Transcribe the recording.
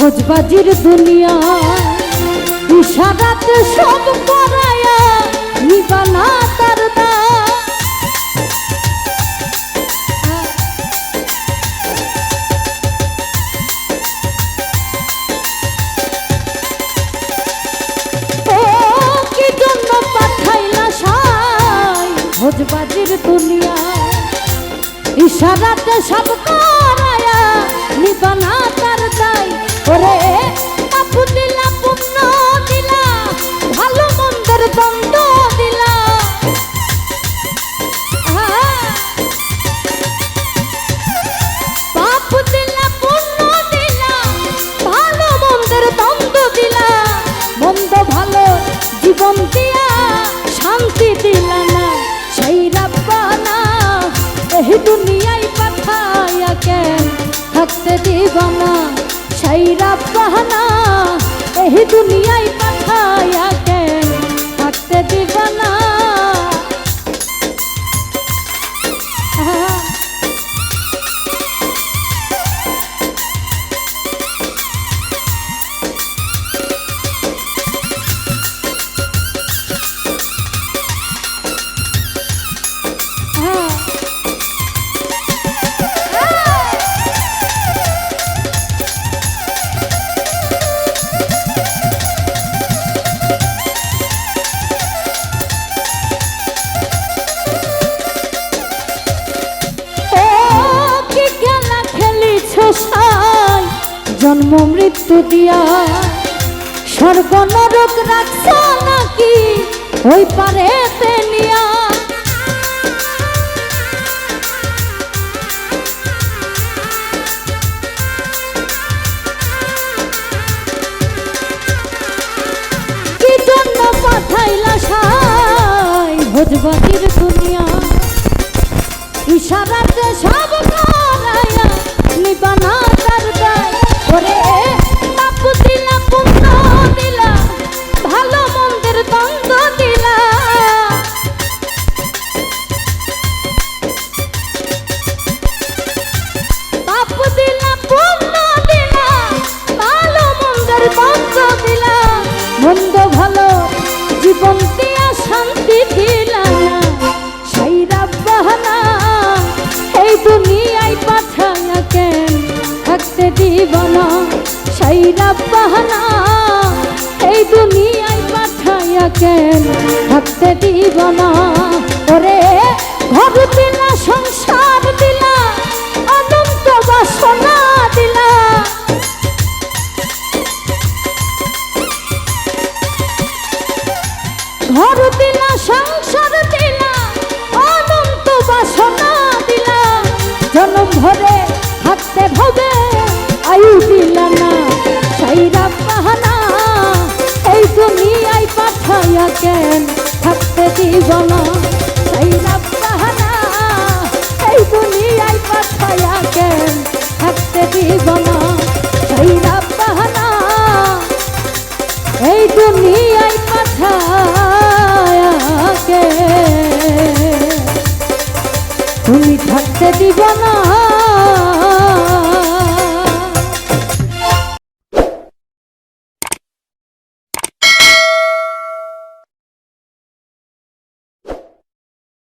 ভোজবাজির দুনিয়া। ইশারাতে সব করায়া নিবানা তার দা। ভোজবাজির দুনিয়া। ইশারাতে সব রে সেই রাব্বানা এই দুনিয়ায় পাঠায়া কেন থাকতে দিবা জন্ম মৃত্যু দিয়া। স্বর্গ নরক রাখছ নাকি ওই পারে নিয়া? কি জন্য পাঠাইলা সাই ভোজবাজির দুনিয়া? ইশারাতে সব মন্দ ভালো জীবন দিয়া শান্তি দিলা। না রাব্বানা এই দুনিয়ায় থাকতে সাইরা না সেই রাব্বানা এই দুনিয়ায় পাঠায়া কেন থাকতে দিব কেন থাকতে দিব না সাইরা পাহানা এই দুনিয়ায় পাঠাইয়া কেন থাকতে দিব না সাইরা পাহানা এই দুনিয়ায় পাঠায়াকে তুমি থাকতে দিব না